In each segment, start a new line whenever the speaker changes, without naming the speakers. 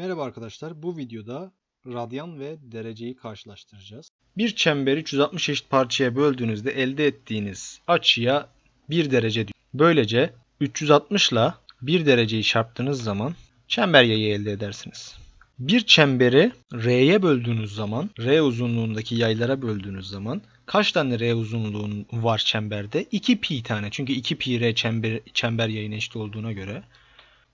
Merhaba arkadaşlar. Bu videoda radyan ve dereceyi karşılaştıracağız. Bir çemberi 360 eşit parçaya böldüğünüzde elde ettiğiniz açıya 1 derece diyor. Böylece 360 ile 1 dereceyi çarptığınız zaman çember yayı elde edersiniz. Bir çemberi R'ye böldüğünüz zaman, R uzunluğundaki yaylara böldüğünüz zaman kaç tane R uzunluğun var çemberde? 2 pi tane. Çünkü 2 pi R çember, çember yayına eşit olduğuna göre.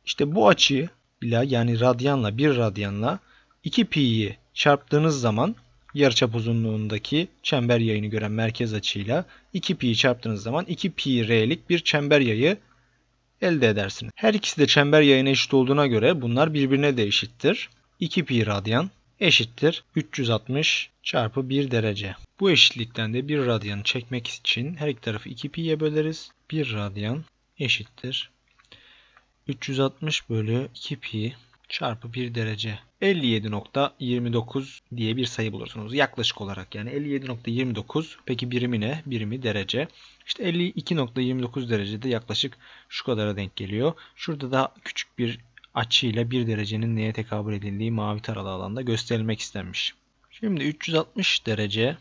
İşte bu açıyı ile yani radyanla 1 radyanla 2 pi'yi çarptığınız zaman yarıçap uzunluğundaki çember yayını gören merkez açıyla 2 pi'yi çarptığınız zaman 2 pi r'lik bir çember yayı elde edersiniz. Her ikisi de çember yayına eşit olduğuna göre bunlar birbirine de eşittir. 2 pi radyan eşittir 360 çarpı 1 derece. Bu eşitlikten de 1 radyanı çekmek için her iki tarafı 2 pi'ye böleriz. 1 radyan eşittir 360 bölü 2 pi çarpı 1 derece 57.29 diye bir sayı bulursunuz. Yaklaşık olarak yani 57.29 peki birimi ne? Birimi derece. İşte 52.29 derecede yaklaşık şu kadara denk geliyor. Şurada da küçük bir açıyla 1 derecenin neye tekabül edildiği mavi taralı alanda gösterilmek istenmiş. Şimdi 360 derece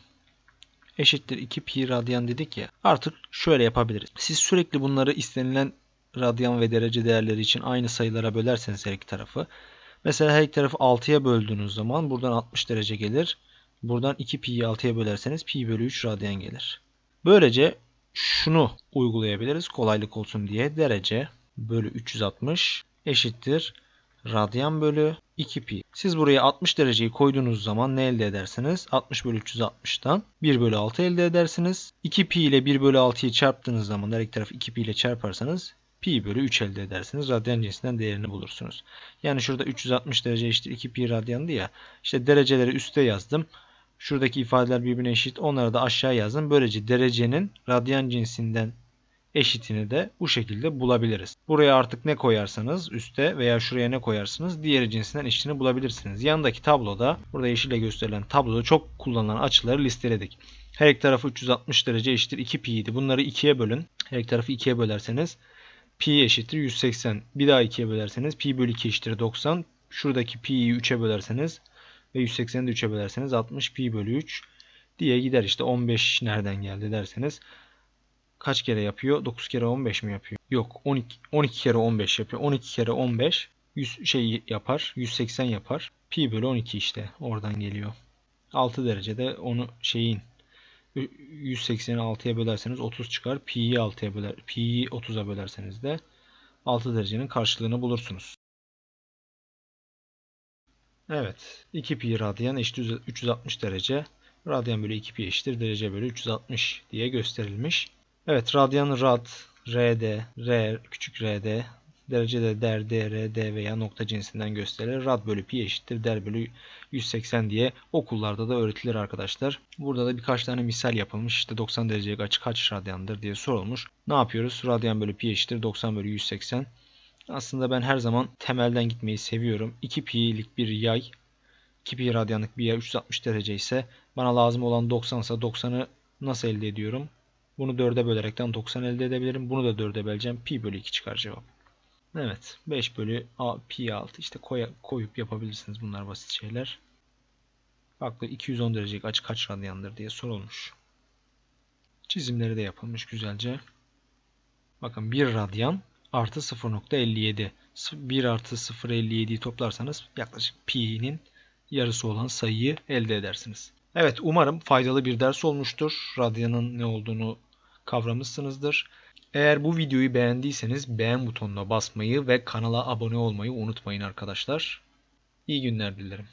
eşittir 2 pi radyan dedik ya. Artık şöyle yapabiliriz. Siz sürekli bunları istenilen radyan ve derece değerleri için aynı sayılara bölerseniz her iki tarafı. Mesela her iki tarafı 6'ya böldüğünüz zaman buradan 60 derece gelir. Buradan 2 pi'yi 6'ya bölerseniz pi bölü 3 radyan gelir. Böylece şunu uygulayabiliriz kolaylık olsun diye. Derece bölü 360 eşittir radyan bölü 2 pi. Siz buraya 60 dereceyi koyduğunuz zaman ne elde edersiniz? 60 bölü 360'tan 1 bölü 6 elde edersiniz. 2 pi ile 1 bölü 6'yı çarptığınız zaman her iki tarafı 2 pi ile çarparsanız pi bölü 3 elde edersiniz. Radyan cinsinden değerini bulursunuz. Yani şurada 360 derece eşittir 2 pi radyandı ya. İşte dereceleri üste yazdım. Şuradaki ifadeler birbirine eşit. Onları da aşağı yazdım. Böylece derecenin radyan cinsinden eşitini de bu şekilde bulabiliriz. Buraya artık ne koyarsanız üste veya şuraya ne koyarsınız diğeri cinsinden eşitini bulabilirsiniz. Yandaki tabloda burada yeşille gösterilen tabloda çok kullanılan açıları listeledik. Her iki tarafı 360 derece eşittir 2 pi idi. Bunları 2'ye bölün. Her iki tarafı 2'ye bölerseniz pi eşittir 180. Bir daha 2'ye bölerseniz pi bölü 2 eşittir 90. Şuradaki pi'yi 3'e bölerseniz ve 180'i de 3'e bölerseniz 60 pi bölü 3 diye gider. İşte 15 nereden geldi derseniz kaç kere yapıyor? 9 kere 15 mi yapıyor? Yok 12, 12 kere 15 yapıyor. 12 kere 15 100 şey yapar. 180 yapar. Pi bölü 12 işte oradan geliyor. 6 derecede onu şeyin 180'i 6'ya bölerseniz 30 çıkar. Pi'yi 6'ya böler, pi'yi 30'a bölerseniz de 6 derecenin karşılığını bulursunuz. Evet. 2 pi radyan eşittir 360 derece. Radyan bölü 2 pi eşittir derece bölü 360 diye gösterilmiş. Evet radyan rad, rd, r, küçük rd, derece de der, dr, d veya nokta cinsinden gösterilir. Rad bölü pi eşittir der bölü 180 diye okullarda da öğretilir arkadaşlar. Burada da birkaç tane misal yapılmış. İşte 90 derecelik açı kaç radyandır diye sorulmuş. Ne yapıyoruz? Radyan bölü pi eşittir 90 bölü 180. Aslında ben her zaman temelden gitmeyi seviyorum. 2 pi'lik bir yay 2 pi radyanlık bir yay 360 derece ise bana lazım olan 90 ise 90'ı nasıl elde ediyorum? Bunu 4'e bölerekten 90 elde edebilirim. Bunu da 4'e böleceğim. Pi bölü 2 çıkar cevap. Evet. 5 bölü A, pi 6 işte koy, koyup yapabilirsiniz bunlar basit şeyler. Farklı 210 derecelik açı kaç radyandır diye sorulmuş. Çizimleri de yapılmış güzelce. Bakın 1 radyan artı 0.57. 1 artı 0.57'yi toplarsanız yaklaşık pi'nin yarısı olan sayıyı elde edersiniz. Evet umarım faydalı bir ders olmuştur. Radyanın ne olduğunu kavramışsınızdır. Eğer bu videoyu beğendiyseniz beğen butonuna basmayı ve kanala abone olmayı unutmayın arkadaşlar. İyi günler dilerim.